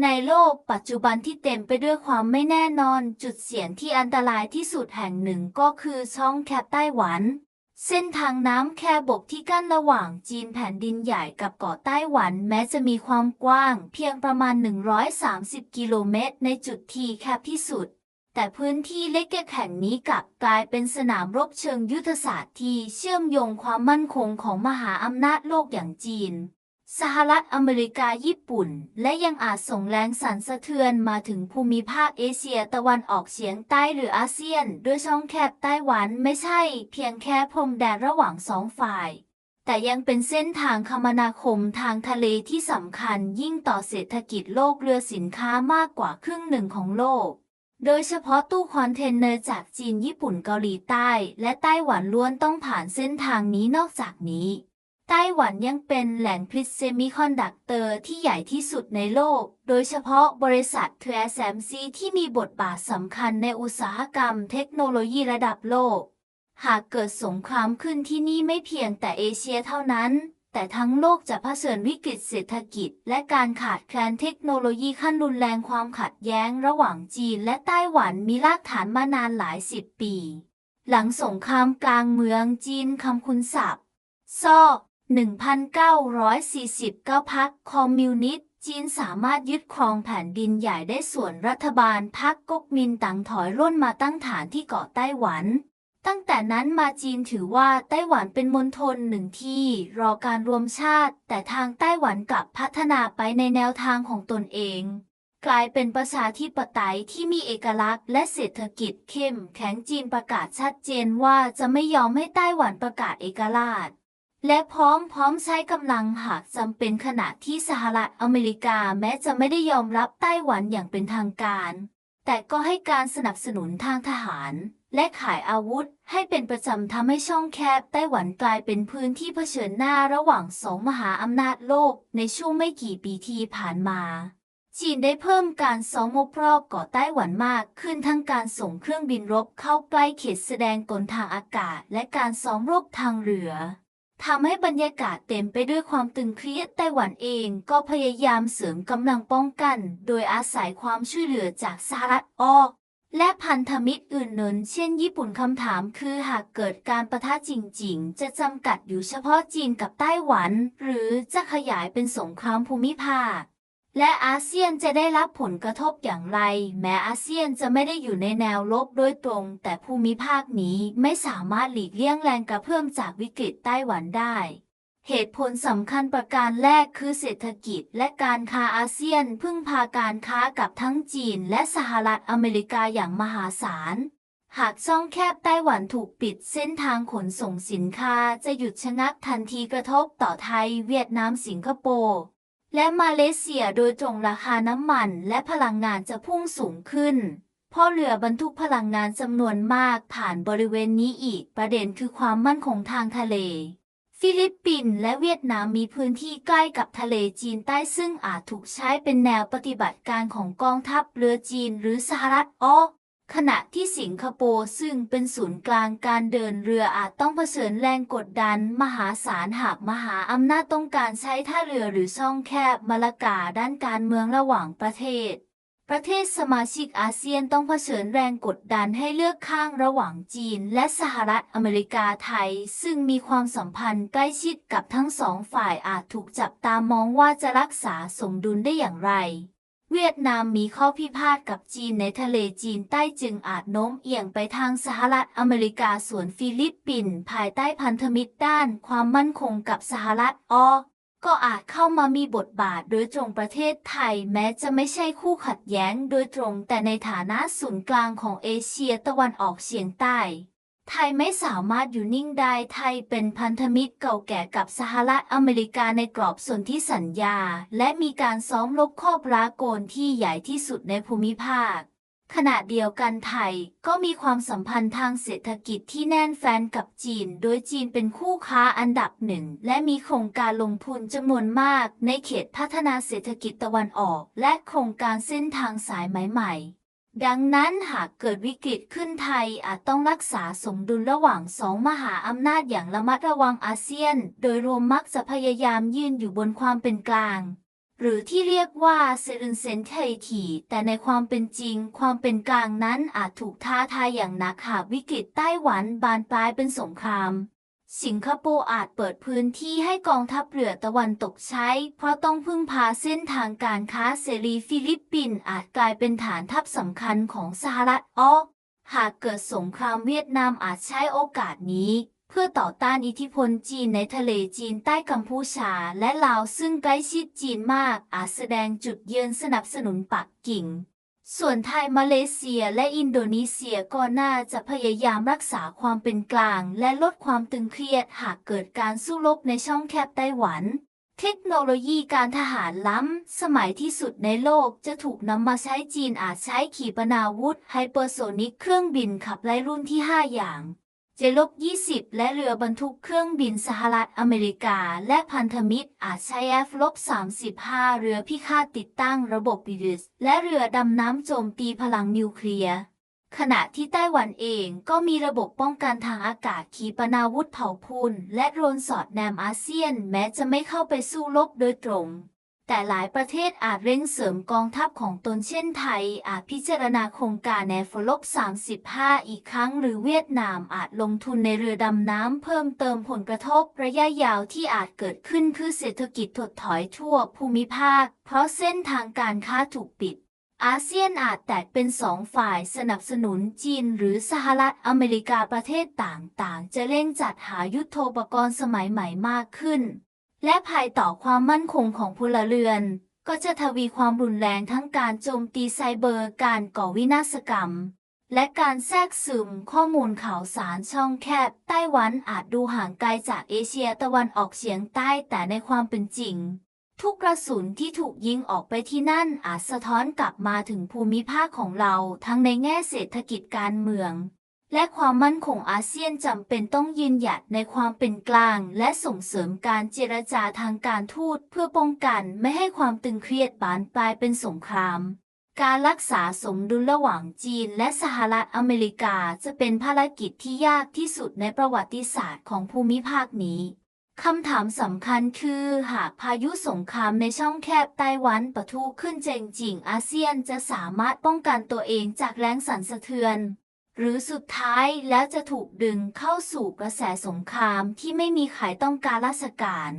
ในโลกปัจจุบันที่เต็มไปด้วยความไม่แน่นอนจุดเสี่ยงที่อันตรายที่สุดแห่งหนึ่งก็คือช่องแคบไต้หวัน เส้นทางน้ำแคบกที่กั้นระหว่างจีนแผ่นดินใหญ่กับเกาะไต้หวันแม้จะมีความกว้าง เพียงประมาณ 130 กิโลเมตร ในจุดที่แคบที่สุด แต่พื้นที่เล็กๆแห่งนี้กลับกลายเป็นสนามรบเชิงยุทธศาสตร์ที่เชื่อมโยงความมั่นคงของมหาอำนาจโลกอย่างจีน สหรัฐอเมริกาญี่ปุ่น และยังอาจส่งแรงสั่นสะเทือนมาถึงภูมิภาคเอเชียตะวันออกเฉียงใต้หรืออาเซียน ด้วยช่องแคบไต้หวันไม่ใช่ เพียงแค่พรมแดนระหว่างสองฝ่าย แต่ยังเป็นเส้นทางคมนาคมทางทะเลที่สำคัญยิ่งต่อเศรษฐกิจโลกเรือสินค้ามากกว่าครึ่งหนึ่งของโลก โดยเฉพาะตู้คอนเทนเนอร์จากจีนญี่ปุ่นเกาหลีใต้ และไต้หวันล้วนต้องผ่านเส้นทางนี้นอกจากนี้ ไต้หวันยังเป็นแหล่งผลิตเซมิคอนดักเตอร์ที่ใหญ่ที่สุดในโลก โดยเฉพาะบริษัท TSMC ที่มีบทบาทสำคัญในอุตสาหกรรมเทคโนโลยีระดับโลก หากเกิดสงครามขึ้นที่นี่ไม่เพียงแต่เอเชียเท่านั้น แต่ทั้งโลกจะเผชิญวิกฤตเศรษฐกิจ และการขาดแคลนเทคโนโลยีขั้นรุนแรงความขัดแย้งระหว่างจีนและไต้หวันมีรากฐานมานานหลายสิบปี หลังสงครามกลางเมืองจีนคำคุณศัพท์ซ่อ 1949พักคอมมิวนิสต์จีนสามารถยึดครองแผ่นดินใหญ่ได้ส่วนรัฐบาลพักก๊กมินตั๋งถอยร่นมาตั้งฐานที่เกาะไต้หวัน ตั้งแต่นั้นมาจีนถือว่าไต้หวันเป็นมณฑลหนึ่งที่รอการรวมชาติ แต่ทางไต้หวันกลับพัฒนาไปในแนวทางของตนเอง กลายเป็นประชาธิปไตยที่มีเอกลักษณ์และเศรษฐกิจเข้มแข็งจีนประกาศชัดเจนว่าจะไม่ยอมให้ไต้หวันประกาศเอกราช และพร้อมพร้อมใช้กำลังหากจำเป็นขณะที่สหรัฐอเมริกาแม้จะไม่ได้ยอมรับไต้หวันอย่างเป็นทางการ แต่ก็ให้การสนับสนุนทางทหาร และขายอาวุธให้เป็นประจำทำให้ช่องแคบไต้หวันกลายเป็นพื้นที่เผชิญหน้าระหว่างสองมหาอำนาจโลกในช่วงไม่กี่ปีที่ผ่านมาจีนได้เพิ่มการซ้อมรบรอบเกาะไต้หวันมากขึ้นทั้งการส่งเครื่องบินรบเข้าใกล้เขตแสดงกลทางอากาศ และการซ้อมรบทางเรือ ทำให้บรรยากาศเต็มไปด้วยความตึงเครียดไต้หวันเองก็พยายามเสริมกำลังป้องกัน โดยอาศัยความช่วยเหลือจากสหรัฐออก และพันธมิตรอื่นนนเช่นญี่ปุ่นคำถามคือหากเกิดการประทะจริงๆ จะจำกัดอยู่เฉพาะจีนกับไต้หวัน หรือจะขยายเป็นสงครามภูมิภาค และอาเซียนจะได้รับผลกระทบอย่างไร แม้อาเซียนจะไม่ได้อยู่ในแนวลบโดยตรง แต่ภูมิภาคนี้ไม่สามารถหลีกเลี่ยงแรงกระเพื่อมจากวิกฤตไต้หวันได้ เหตุผลสำคัญประการแรกคือเศรษฐกิจและการค้าอาเซียนพึ่งพาการค้ากับทั้งจีนและสหรัฐอเมริกาอย่างมหาศาลหากช่องแคบไต้หวันถูกปิดเส้นทางขนส่งสินค้าจะหยุดชะงักทันทีกระทบต่อไทย เวียดนามสิงคโปร์ และมาเลเซียโดยตรงราคาน้ำมันและพลังงานจะพุ่งสูงขึ้น เพราะเรือบรรทุกพลังงานจำนวนมากผ่านบริเวณนี้อีกประเด็นคือความมั่นคงทางทะเล ฟิลิปปินส์และเวียดนามมีพื้นที่ใกล้กับทะเลจีนใต้ซึ่งอาจถูกใช้เป็นแนวปฏิบัติการของกองทัพเรือจีนหรือสหรัฐออก ขณะที่สิงคโปร์ซึ่งเป็นศูนย์กลางการเดินเรืออาจต้องเผชิญแรงกดดันมหาศาลหากมหาอำนาจต้องการใช้ท่าเรือหรือช่องแคบมาลากาด้านการเมืองระหว่างประเทศ ประเทศสมาชิกอาเซียนต้องเผชิญแรงกดดันให้เลือกข้างระหว่างจีน และสหรัฐอเมริกาไทย ซึ่งมีความสัมพันธ์ใกล้ชิดกับทั้งสองฝ่ายอาจถูกจับตามองว่าจะรักษาสมดุลได้อย่างไร เวียดนามมีข้อพิพาทกับจีนในทะเลจีนใต้จึงอาจโน้มเอียงไปทางสหรัฐอเมริกาส่วนฟิลิปปินส์ภายใต้พันธมิตรด้านความมั่นคงกับสหรัฐออก็อาจเข้ามามีบทบาทโดยตรงประเทศไทยแม้จะไม่ใช่คู่ขัดแย้งโดยตรงแต่ในฐานะศูนย์กลางของเอเชียตะวันออกเฉียงใต้ ไทยไม่สามารถอยู่นิ่งได้ ไทยเป็นพันธมิตรเก่าแก่กับสหรัฐอเมริกาในกรอบสนธิสัญญา และมีการซ้อมรบครอบรากลที่ใหญ่ที่สุดในภูมิภาค ขณะเดียวกันไทยก็มีความสัมพันธ์ทางเศรษฐกิจที่แน่นแฟนกับจีน โดยจีนเป็นคู่ค้าอันดับหนึ่ง และมีโครงการลงทุนจำนวนมาก ในเขตพัฒนาเศรษฐกิจตะวันออก และโครงการเส้นทางสายไหมใหม่ ดังนั้นหากเกิดวิกฤตขึ้นไทยอาจต้องรักษาสมดุลระหว่างสองมหาอำนาจอย่างระมัดระวังอาเซียน โดยรวมมักจะพยายามยืนอยู่บนความเป็นกลาง หรือที่เรียกว่าเซรุนเซนเททีแต่ในความเป็นจริง ความเป็นกลางนั้นอาจถูกท้าทายอย่างหนักหากวิกฤตไต้หวันบานปลายเป็นสงคราม สิงคโปร์อาจเปิดพื้นที่ให้กองทัพเรือตะวันตกใช้ เพราะต้องพึ่งพาเส้นทางการค้าเสรีฟิลิปปินส์อาจกลายเป็นฐานทัพสำคัญของสหรัฐออกหากเกิดสงครามเวียดนามอาจใช้โอกาสนี้ เพื่อต่อต้านอิทธิพลจีนในทะเลจีนใต้กัมพูชาและลาวซึ่งใกล้ชิดจีนมากอาจแสดงจุดยืนสนับสนุนปักกิ่ง ส่วนไทยมาเลเซียและอินโดนีเซียก็น่าจะพยายามรักษาความเป็นกลาง และลดความตึงเครียดหากเกิดการสู้รบในช่องแคบไต้หวัน เทคโนโลยีการทหารล้ำ สมัยที่สุดในโลกจะถูกนำมาใช้จีนอาจใช้ขีปนาวุธไฮเปอร์โซนิกเครื่องบินขับไล่รุ่นที่ 5 อย่าง ลบ20 และเรือบรรทุกเครื่องบินสหรัฐอเมริกา และพันธมิตรอาจใช้ F ลบ35 เรือพิฆาตติดตั้งระบบปิริสและเรือดำน้ำโจมตีพลังนิวเคลียร์ ขณะที่ไต้หวันเองก็มีระบบป้องกันทางอากาศขีปนาวุธเผาพุ่นและโดรนสอดแนมอาเซียน แม้จะไม่เข้าไปสู้รบโดยตรง แต่หลายประเทศอาจเร่งเสริมกองทัพของตนเช่นไทย อาจพิจารณาโครงการแนฟลบ35 อีกครั้ง หรือเวียดนามอาจลงทุนในเรือดำน้ำเพิ่มเติมผลกระทบระยะยาวที่อาจเกิดขึ้นคือเศรษฐกิจถดถอยทั่วภูมิภาค เพราะเส้นทางการค้าถูกปิดอาเซียนอาจแตกเป็นสองฝ่ายสนับสนุนจีนหรือสหรัฐอเมริกาประเทศต่างๆ จะเร่งจัดหายุทโธปกรณ์สมัยใหม่มากขึ้น และภายต่อความมั่นคงของพลเรือน ก็จะทวีความรุนแรงทั้งการโจมตีไซเบอร์ การก่อวินาศกรรม และการแทรกซึมข้อมูลข่าวสารช่องแคบ ไต้หวันอาจดูห่างไกลจากเอเชียตะวันออกเฉียงใต้แต่ในความเป็นจริง ทุกกระสุนที่ถูกยิงออกไปที่นั่นอาจสะท้อนกลับมาถึงภูมิภาคของเราทั้งในแง่เศรษฐกิจการเมือง และความมั่นคงอาเซียนจำเป็นต้องยืนหยัดในความเป็นกลาง และส่งเสริมการเจรจาทางการทูตเพื่อป้องกันไม่ให้ความตึงเครียดบานปลายเป็นสงคราม การรักษาสมดุลระหว่างจีนและสหรัฐอเมริกาจะเป็นภารกิจที่ยากที่สุดในประวัติศาสตร์ของภูมิภาคนี้คำถามสำคัญคือ หากพายุสงครามในช่องแคบไต้หวันปะทุขึ้นจริงอาเซียนจะสามารถป้องกันตัวเองจากแรงสั่นสะเทือน หรือสุดท้ายแล้วจะถูกดึงเข้าสู่กระแสสงครามที่ไม่มีใครต้องการราชการ